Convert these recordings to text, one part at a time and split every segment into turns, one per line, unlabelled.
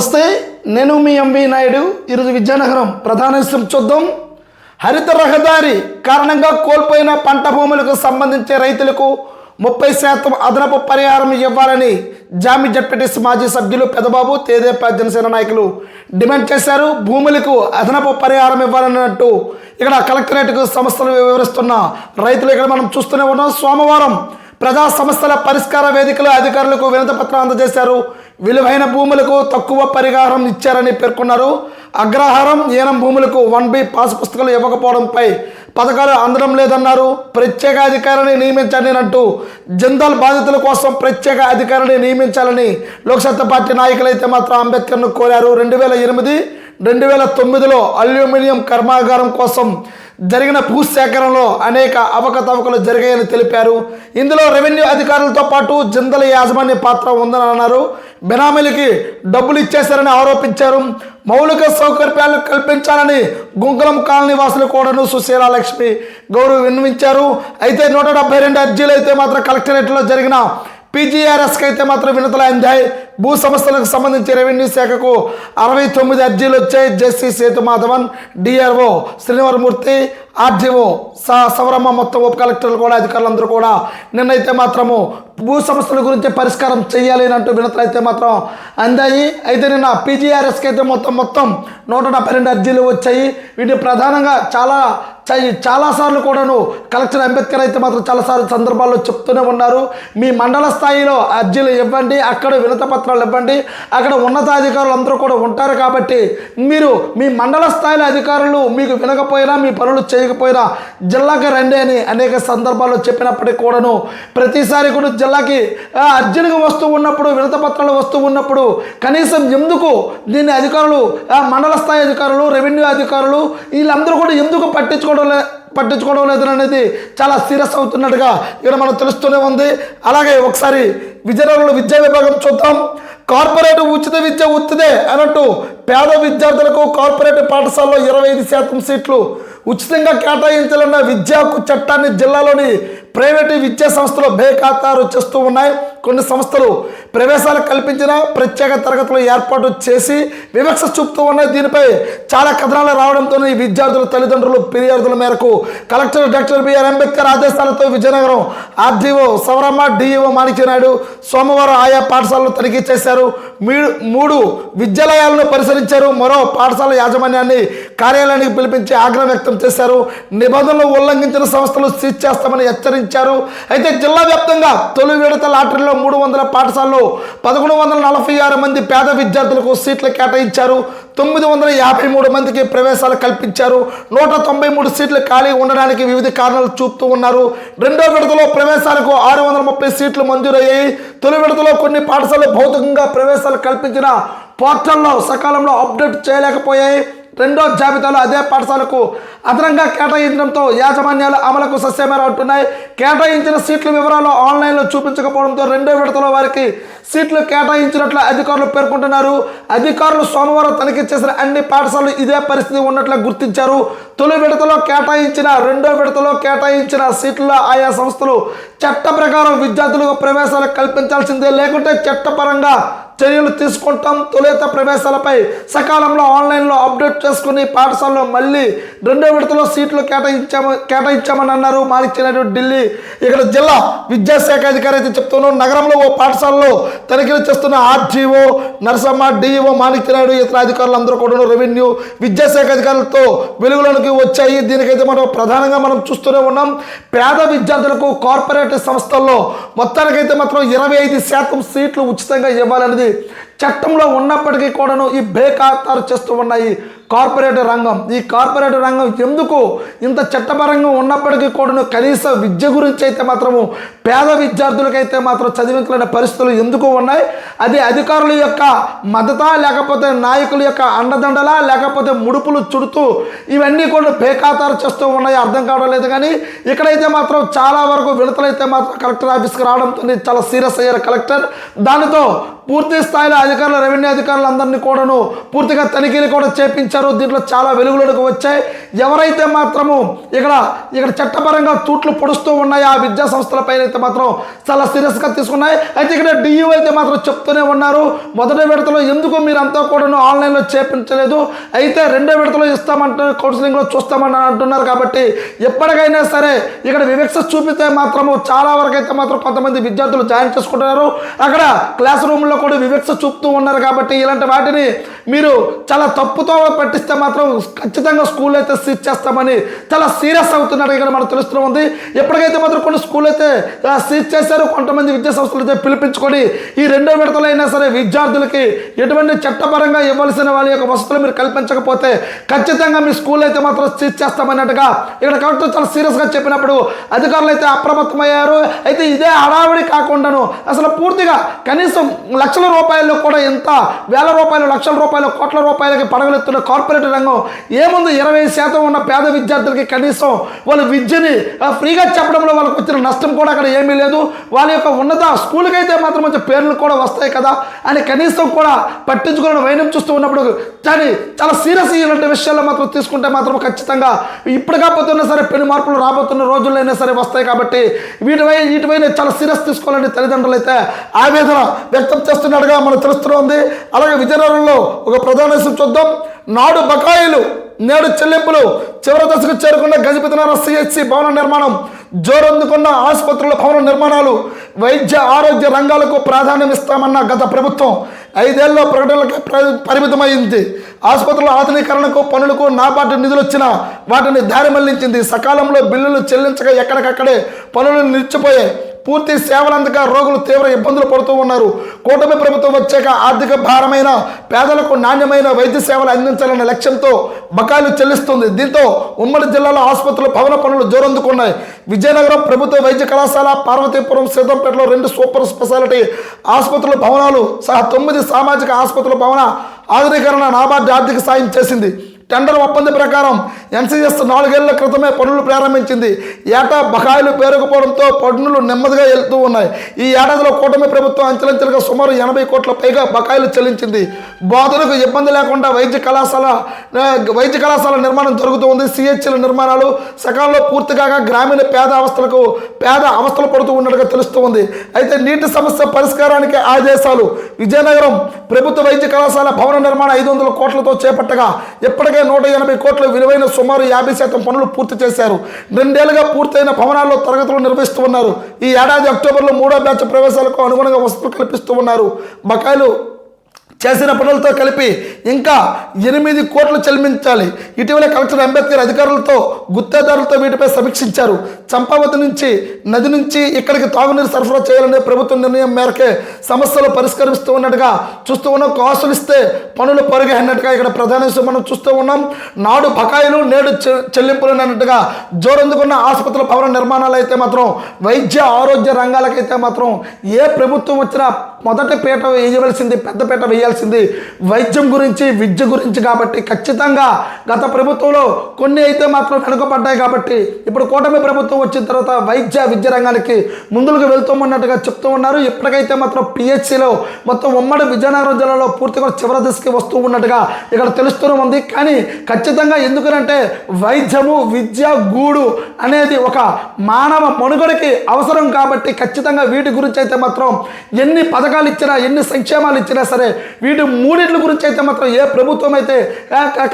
నమస్తే నేను మీ ఎంవి నాయుడు ఈరోజు విజయనగరం ప్రధాన విషయం చూద్దాం. హరిత రహదారి కారణంగా కోల్పోయిన పంట భూములకు సంబంధించి రైతులకు ముప్పై శాతం అదనపు పరిహారం ఇవ్వాలని జామి జడ్పీటీసీ మాజీ సభ్యులు పెదబాబు తేదేపా జనసేన నాయకులు డిమాండ్ చేశారు. భూములకు అదనపు పరిహారం ఇవ్వాలన్నట్టు ఇక్కడ కలెక్టరేట్కు సంస్థలు వివరిస్తున్న రైతులు ఇక్కడ మనం చూస్తూనే ఉన్నాం. సోమవారం ప్రజా సమస్యల పరిష్కార వేదికలో అధికారులకు వినతపత్రం అందజేశారు. విలువైన భూములకు తక్కువ పరిహారం ఇచ్చారని పేర్కొన్నారు. అగ్రహారం ఏనం భూములకు వన్ బి పాస్ పుస్తకాలు ఇవ్వకపోవడంపై పథకాలు అందడం లేదన్నారు. ప్రత్యేక అధికారిని నియమించండి అంటూ జిందాల్ బాధితుల కోసం ప్రత్యేక అధికారిని నియమించాలని లోక్సత్తా పార్టీ నాయకులైతే మాత్రం అంబేద్కర్ను కోరారు. రెండు వేల ఎనిమిది రెండు వేల తొమ్మిదిలో అల్యూమినియం కర్మాగారం కోసం జరిగిన భూసేకరణలో అనేక అవకతవకలు జరిగాయని తెలిపారు. ఇందులో రెవెన్యూ అధికారులతో పాటు జిందల యాజమాన్య పాత్ర ఉందని అన్నారు బెనామీలకి డబ్బులు ఇచ్చేశారని ఆరోపించారు. మౌలిక సౌకర్యాలు కల్పించాలని గుంకులం కాలనీ వాసులు కూడాను సుశీల లక్ష్మి గౌరవ్ విన్నవించారు. అయితే నూట డెబ్బై రెండు అర్జీలు అయితే మాత్రం కలెక్టరేట్లో జరిగిన పీజీఆర్ఎస్కి అయితే మాత్రం వినతులు అందాయి. భూ సంస్థలకు సంబంధించి రెవెన్యూ శాఖకు అరవై తొమ్మిది అర్జీలు వచ్చాయి. Justice Sethu Madhavan DRO Srinivasamurthy RDO సా సవరమ్మ మొత్తం ఉప కలెక్టర్లు కూడా అధికారులందరూ కూడా నిన్నైతే మాత్రము భూ సమస్యల గురించి పరిష్కారం చేయాలి అని అంటూ వినతులు అయితే మాత్రం అందాయి. అయితే నిన్న పీజీఆర్ఎస్కి అయితే మొత్తం మొత్తం నూట డెబ్బై రెండు అర్జీలు వచ్చాయి. వీటిని ప్రధానంగా చాలా చై- చాలాసార్లు కూడాను కలెక్టర్ అంబేద్కర్ అయితే మాత్రం చాలాసార్లు సందర్భాల్లో చెప్తూనే ఉన్నారు. మీ మండల స్థాయిలో అర్జీలు ఇవ్వండి. అక్కడ వినత పత్రాలు ఇవ్వండి. అక్కడ ఉన్నతాధికారులు అందరూ కూడా ఉంటారు కాబట్టి మీరు మీ మండల స్థాయిలో అధికారులు మీకు వినకపోయినా మీ పనులు చేయకపోయినా జిల్లాకి రండి అని అనేక సందర్భాల్లో చెప్పినప్పటికీ కూడాను ప్రతిసారి కూడా జిల్లాకి ఆ, వస్తూ ఉన్నప్పుడు వినత పత్రాలు వస్తూ ఉన్నప్పుడు కనీసం ఎందుకు దీన్ని అధికారులు మండల స్థాయి అధికారులు రెవెన్యూ అధికారులు వీళ్ళందరూ కూడా ఎందుకు పట్టించుకోవడం లే పట్టించుకోవడం లేదు అనేది చాలా సీరియస్ అవుతున్నట్టుగా ఇక్కడ మనకు తెలుస్తూనే ఉంది. అలాగే ఒకసారి విజయనగరంలో విద్యా విభాగం చూద్దాం. కార్పొరేట్ ఉచిత విద్య ఉత్తిదే అన్నట్టు పేద విద్యార్థులకు కార్పొరేట్ పాఠశాలలో ఇరవై ఐదు శాతం సీట్లు ఉచితంగా కేటాయించాలన్న విద్యా చట్టాన్ని జిల్లాలోని ప్రైవేటు విద్యా సంస్థలు బేఖాతారు చేస్తూ ఉన్నాయి. కొన్ని సంస్థలు ప్రవేశాలు కల్పించిన ప్రత్యేక తరగతులు ఏర్పాటు చేసి వివక్ష చూపుతూ ఉన్నాయి. దీనిపై చాలా కథనాలు రావడంతో ఈ విద్యార్థుల తల్లిదండ్రులు ఫిర్యాదుల మేరకు కలెక్టర్ డాక్టర్ బిఆర్ అంబేద్కర్ ఆదేశాలతో విజయనగరం ఆర్డీఓ సవరమ్మ డిఈఓ మాణిక్యనాయుడు సోమవారం ఆయా పాఠశాలను తనిఖీ చేశారు. మీ- మూడు విద్యాలయాలను పరిశీలించారు. మరో పాఠశాల యాజమాన్యాన్ని కార్యాలయానికి పిలిపించి ఆగ్రహం వ్యక్తం చేశారు. నిబంధనలు ఉల్లంఘించిన సంస్థలు సీజ్ చేస్తామని హెచ్చరించారు. అయితే జిల్లా వ్యాప్తంగా తొలి విడత లాటరీలో మూడు వందల పాఠశాలలో పదకొండు వందల నలభై ఆరు మంది పేద విద్యార్థులకు సీట్లు కేటాయించారు. తొమ్మిది వందల యాభై మూడు మందికి ప్రవేశాలు కల్పించారు. నూట తొంభై మూడు సీట్లు ఖాళీ ఉండడానికి వివిధ కారణాలు చూపుతూ ఉన్నారు. రెండో విడతలో ప్రవేశాలకు ఆరు వందల ముప్పై సీట్లు మంజూరయ్యాయి. తొలి విడతలో కొన్ని పాఠశాలలు భౌతికంగా ప్రవేశాలు కల్పించిన పోర్టల్లో సకాలంలో అప్డేట్ చేయలేకపోయాయి. రెండో జాబితాలో అదే పాఠశాలకు అదనంగా కేటాయించడంతో యాజమాన్యాలు అమలకు సస్యమేర అంటున్నాయి. కేటాయించిన సీట్ల వివరాలు ఆన్లైన్లో చూపించకపోవడంతో రెండో విడతలో వారికి సీట్లు కేటాయించినట్లు అధికారులు పేర్కొంటున్నారు. అధికారులు సోమవారం తనిఖీ చేసిన అన్ని పాఠశాలలు ఇదే పరిస్థితి ఉన్నట్లు గుర్తించారు. తొలి విడతలో కేటాయించిన రెండో విడతలో కేటాయించిన సీట్లలో ఆయా సంస్థలు చట్ట ప్రకారం విద్యార్థులకు ప్రవేశాలు కల్పించాల్సిందే. లేకుంటే చట్టపరంగా చర్యలు తీసుకుంటాం. తొలేత ప్రవేశాలపై సకాలంలో ఆన్లైన్లో అప్డేట్ చేసుకుని పాఠశాలలో మళ్ళీ రెండో విడతలో సీట్లు కేటాయించాము కేటాయించామని అన్నారు మారిచ్చినట్టు ఢిల్లీ. ఇక్కడ జిల్లా విద్యాశాఖ అధికారి అయితే చెప్తున్నారు నగరంలో ఓ పాఠశాలలో తనిఖీలు చేస్తున్న ఆర్జీఓ నరసమ్మ డిఈఓ మాణిక్యనాయుడు ఇతర అధికారులు అందరూ కూడా రెవెన్యూ విద్యాశాఖ అధికారులతో వెలుగులోనికి వచ్చాయి. దీనికైతే మనం ప్రధానంగా మనం చూస్తూనే ఉన్నాం. పేద విద్యార్థులకు కార్పొరేట్ సంస్థల్లో మొత్తానికైతే మాత్రం ఇరవై ఐదు శాతం సీట్లు ఉచితంగా ఇవ్వాలనేది చట్టంలో ఉన్నప్పటికీ కూడాను ఈ బేఖాతారు చేస్తూ ఉన్నాయి. కార్పొరేట్ రంగం. ఈ కార్పొరేట్ రంగం ఎందుకు ఇంత చట్టపరంగా ఉన్నప్పటికీ కూడా కనీస విద్య గురించి అయితే మాత్రము పేద విద్యార్థులకైతే మాత్రం చదివించలేని పరిస్థితులు ఎందుకు ఉన్నాయి? అది అధికారుల యొక్క మద్దత లేకపోతే నాయకుల యొక్క అండదండలా లేకపోతే ముడుపులు చుడుతూ ఇవన్నీ కూడా బేఖాతారు చేస్తూ ఉన్నాయి అర్థం కావడం లేదు కానీ ఇక్కడైతే మాత్రం చాలా వరకు విడతలైతే మాత్రం కలెక్టర్ ఆఫీస్కి రావడంతో చాలా సీరియస్ అయ్యారు కలెక్టర్. దానితో పూర్తి స్థాయిలో అధికారులు రెవెన్యూ అధికారులు అందరినీ కూడాను పూర్తిగా తనిఖీలు కూడా చేపించారు. ఇచ్చారు దీంట్లో చాలా వెలుగులోకి వచ్చాయి. ఎవరైతే మాత్రము ఇక్కడ ఇక్కడ చట్టపరంగా తూట్లు పొడుస్తూ ఉన్నాయి ఆ విద్యా సంస్థల పైన అయితే మాత్రం చాలా సీరియస్గా తీసుకున్నాయి. అయితే ఇక్కడ డియూ అయితే మాత్రం చెప్తూనే ఉన్నారు. మొదటి విడతలో ఎందుకు మీరు అంతా కూడాను ఆన్లైన్లో చేపించలేదు అయితే రెండో విడతలో ఇస్తామంటే కౌన్సిలింగ్లో చూస్తామని అంటున్నారు కాబట్టి ఎప్పటికైనా సరే ఇక్కడ వివక్ష చూపితే మాత్రము చాలా వరకు అయితే మాత్రం కొంతమంది విద్యార్థులు జాయిన్ చేసుకుంటున్నారు. అక్కడ క్లాస్ రూమ్లో కూడా వివక్ష చూపుతూ ఉన్నారు కాబట్టి ఇలాంటి వాటిని మీరు చాలా తప్పుతో పట్టిస్తే మాత్రం ఖచ్చితంగా స్కూల్ అయితే సీజ్ చేస్తామని చాలా సీరియస్ అవుతున్నారు ఇక్కడ మనకు తెలుస్తూ ఉంది. ఎప్పటికైతే మాత్రం కొన్ని స్కూల్ అయితే ఆ, సీజ్ చేశారు కొంతమంది విద్యా సంస్థలు అయితే పిలిపించుకొని ఈ రెండో విడతలో అయినా సరే విద్యార్థులకి ఎటువంటి చట్టపరంగా ఇవ్వాల్సిన వాళ్ళ యొక్క వసతులు మీరు కల్పించకపోతే ఖచ్చితంగా మీ స్కూల్ అయితే మాత్రం సీజ్ చేస్తామన్నట్టుగా ఇక్కడ కలెక్టర్ చాలా సీరియస్గా చెప్పినప్పుడు అధికారులు అయితే అప్రమత్తమయ్యారు. అయితే ఇదే హడావిడి కాకుండాను అసలు పూర్తిగా కనీసం లక్షల రూపాయలు కూడా ఎంత వేల రూపాయలు లక్షల రూపాయలు కోట్ల రూపాయలకి పడగలెత్తున్న కార్పొరేట్ రంగం ఏముంది ఇరవై శాతం ఉన్న పేద విద్యార్థులకి కనీసం వాళ్ళ విద్యని ఫ్రీగా చెప్పడంలో వాళ్ళకి వచ్చిన నష్టం కూడా అక్కడ ఏమీ లేదు. వాళ్ళ యొక్క ఉన్నత స్కూల్కి అయితే మాత్రం మంచి పేర్లు కూడా వస్తాయి కదా. అని కనీసం కూడా పట్టించుకుని వైనం చూస్తూ ఉన్నప్పుడు కానీ చాలా సీరియస్ ఇలాంటి విషయాల్లో మాత్రం తీసుకుంటే మాత్రం ఖచ్చితంగా ఇప్పుడు కాకపోతున్నా సరే పెను మార్పులు రాబోతున్న రోజుల్లో అయినా సరే వస్తాయి కాబట్టి వీటిపై వీటిపైన చాలా సీరియస్ తీసుకోవాలని తల్లిదండ్రులు అయితే ఆవేదన వ్యక్తం చేస్తున్నట్టుగా మనకు తెలుస్తుంది అలాగే విజయనగరంలో ఒక ప్రధాన విషయం చూద్దాం. నాడు బకాయిలు నేడు చెల్లింపులు. చివరి దశకు చేరుకున్న గజపతినగరం సిహెచ్సి భవన నిర్మాణం జోరందుకున్న ఆసుపత్రుల భవన నిర్మాణాలు వైద్య ఆరోగ్య రంగాలకు ప్రాధాన్యం ఇస్తామన్న గత ప్రభుత్వం ఐదేళ్ళ ప్రకటనలకు పరిమితమైంది. ఆసుపత్రుల ఆధునీకరణకు పనులకు నాబార్డు నిధులు వచ్చినా వాటిని దారి మళ్ళించింది. సకాలంలో బిల్లులు చెల్లించక ఎక్కడికక్కడే పనులు నిలిచిపోయాయి. పూర్తి సేవలు రోగులు తీవ్ర ఇబ్బందులు పడుతూ ఉన్నారు. కూటమి ప్రభుత్వం వచ్చాక ఆర్థిక భారమైన పేదలకు నాణ్యమైన వైద్య సేవలు అందించాలనే లక్ష్యంతో బకాయిలు చెల్లిస్తుంది. దీంతో ఉమ్మడి జిల్లాలో ఆసుపత్రులు భవన పనులు జోరందుకున్నాయి. విజయనగరం ప్రభుత్వ వైద్య కళాశాల పార్వతీపురం సిద్ధంపేటలో రెండు సూపర్ స్పెషాలిటీ ఆసుపత్రుల భవనాలు సహా తొమ్మిది సామాజిక ఆసుపత్రుల భవన ఆధునీకరణ నాబార్డు ఆర్థిక సాయం చేసింది. టెండర్ ఒప్పంద ప్రకారం ఎన్సీఎస్ నాలుగేళ్ళ క్రితమే పనులు ప్రారంభించింది. ఏటా బకాయిలు పేరుకుపోవడంతో పన్నులు నెమ్మదిగా వెళ్తూ ఉన్నాయి. ఈ ఏడాదిలో కూటమి ప్రభుత్వం అంచెలంచెలుగా సుమారు ఎనభై కోట్ల పైగా బకాయిలు చెల్లించింది. బోధనకు ఇబ్బంది లేకుండా వైద్య కళాశాల వైద్య కళాశాల నిర్మాణం జరుగుతూ ఉంది. సిహెచ్ల నిర్మాణాలు సకాలంలో పూర్తి కాగా గ్రామీణ పేద అవస్థలకు పేద అవస్థలు పడుతూ ఉన్నట్టుగా తెలుస్తూ ఉంది. అయితే నీటి సమస్య పరిష్కారానికి ఆదేశాలు. విజయనగరం ప్రభుత్వ వైద్య కళాశాల భవన నిర్మాణం ఐదు వందల కోట్లతో చేపట్టగా ఇప్పటికే నూట ఎనభై కోట్ల విలువైన సుమారు యాభై శాతం పనులు పూర్తి చేశారు. రెండేళ్ళుగా పూర్తయిన భవనాల్లో తరగతులు నిర్వహిస్తూ ఉన్నారు. ఈ ఏడాది అక్టోబర్లో మూడో బ్యాచ్ ప్రవేశాలకు అనుగుణంగా వసతులు కల్పిస్తూ ఉన్నారు. బకాయిలు చేసిన పనులతో కలిపి ఇంకా ఎనిమిది కోట్లు చెల్లించాలి. ఇటీవల కలెక్టర్ అంబేద్కర్ అధికారులతో గుత్తేదారులతో వీటిపై సమీక్షించారు. చంపావతి నుంచి నది నుంచి ఇక్కడికి తాగునీరు సరఫరా చేయాలనే ప్రభుత్వ నిర్ణయం మేరకే సమస్యలు పరిష్కరిస్తూ ఉన్నట్టుగా చూస్తూ ఉన్నాం. కాసులు ఇస్తే పనులు పొరుగన్నట్టుగా ఇక్కడ ప్రధాన విషయం మనం చూస్తూ ఉన్నాం. నాడు బకాయిలు నేడు చె- చెల్లింపులు అన్నట్టుగా జోరందుకున్న ఆసుపత్రుల భవన నిర్మాణాలు అయితే మాత్రం వైద్య ఆరోగ్య రంగాలకైతే మాత్రం ఏ ప్రభుత్వం వచ్చినా మొదటి పీట వేయవలసింది పెద్ద పీట చేయాల్సింది వైద్యం గురించి విద్య గురించి కాబట్టి ఖచ్చితంగా గత ప్రభుత్వంలో కొన్ని అయితే మాత్రం వెనుకబడ్డాయి కాబట్టి ఇప్పుడు కూటమి ప్రభుత్వం వచ్చిన తర్వాత వైద్య విద్య రంగానికి ముందుకు వెళ్తామన్నట్టుగా చెప్తూ ఉన్నారు. ఇప్పటికైతే మాత్రం పిహెచ్సిలో మొత్తం ఉమ్మడి విజయనగరం జిల్లాలో పూర్తిగా చివరి దశకి వస్తూ ఉన్నట్టుగా ఇక్కడ తెలుస్తూనే ఉంది. కానీ ఖచ్చితంగా ఎందుకనంటే వైద్యము విద్య గూడు అనేది ఒక మానవ మనుగడకి అవసరం కాబట్టి ఖచ్చితంగా వీటి గురించి అయితే మాత్రం ఎన్ని పథకాలు ఇచ్చినా ఎన్ని సంక్షేమాలు ఇచ్చినా సరే వీటి మూడింటి గురించి అయితే మాత్రం ఏ ప్రభుత్వం అయితే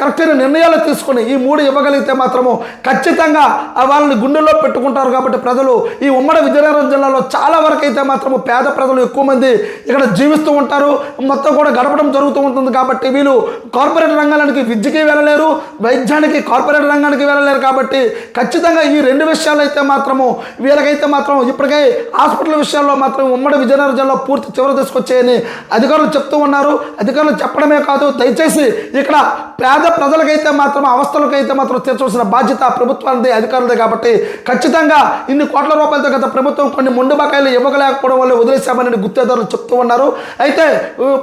కరెక్ట్ అయిన నిర్ణయాలు తీసుకొని ఈ మూడు ఇవ్వగలిగితే మాత్రము ఖచ్చితంగా వాళ్ళని గుండెల్లో పెట్టుకుంటారు కాబట్టి ప్రజలు ఈ ఉమ్మడి విజయనగరం జిల్లాలో చాలా వరకు అయితే మాత్రము పేద ప్రజలు ఎక్కువ మంది ఇక్కడ జీవిస్తూ ఉంటారు. మొత్తం కూడా గడపడం జరుగుతూ ఉంటుంది కాబట్టి వీళ్ళు కార్పొరేట్ రంగానికి విద్యకి వెళ్ళలేరు వైద్యానికి కార్పొరేట్ రంగానికి వెళ్ళలేరు కాబట్టి ఖచ్చితంగా ఈ రెండు విషయాలు అయితే మాత్రము వీళ్ళకైతే మాత్రం ఇప్పటికే హాస్పిటల్ విషయాల్లో మాత్రం ఉమ్మడి విజయనగరం జిల్లా పూర్తి చివరి తీసుకొచ్చాయని అధికారులు చెప్తూ ఉన్నారు. అధికారులు చెప్పడమే కాదు దయచేసి ఇక్కడ పేద ప్రజలకైతే మాత్రం అవస్థలకైతే మాత్రం తీర్చవలసిన బాధ్యత ప్రభుత్వానికి అధికారులదే కాబట్టి ఖచ్చితంగా ఇన్ని కోట్ల రూపాయలతో గత ప్రభుత్వం కొన్ని ముండు బకాయిలు ఇవ్వగలేకపోవడం వల్ల వదిలేశామని గుత్తేదారులు చెప్తూ ఉన్నారు. అయితే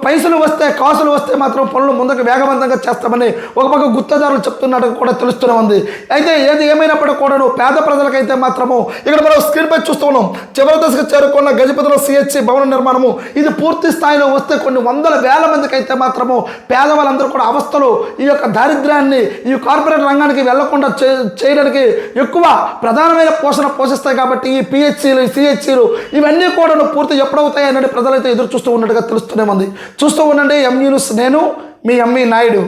పైసలు వస్తే కాసులు వస్తే మాత్రం పనులు ముందుకు వేగవంతంగా చేస్తామని ఒక పక్క గుత్తేదారులు చెప్తున్నట్టు కూడా తెలుస్తూనే ఉంది. అయితే ఏది ఏమైనప్పటికీ కూడా పేద ప్రజలకైతే మాత్రము ఇక్కడ మనం స్క్రీన్ పై చూస్తూ ఉన్నాం. చివరి దశకు చేరుకున్న గజపతిలో సిహెచ్సి భవన నిర్మాణము ఇది పూర్తి స్థాయిలో వస్తే కొన్ని వందల వేల మందికి అయితే మాత్రము పేదవాళ్ళందరూ కూడా అవస్థలు ఈ యొక్క దారిద్ర్యాన్ని ఈ కార్పొరేట్ రంగానికి వెళ్ళకుండా చేయడానికి ఎక్కువ ప్రధానమైన పోషణ పోషిస్తాయి కాబట్టి ఈ పిహెచ్సిలు సిహెచ్సిలు ఇవన్నీ కూడా పూర్తి ఎప్పుడవుతాయి అనేది ప్రజలైతే ఎదురు చూస్తూ ఉన్నట్టుగా తెలుస్తూనే ఉంది. చూస్తూ ఉండండి ఎంఈ న్యూస్ నేను మీ ఎంఈ నాయుడు.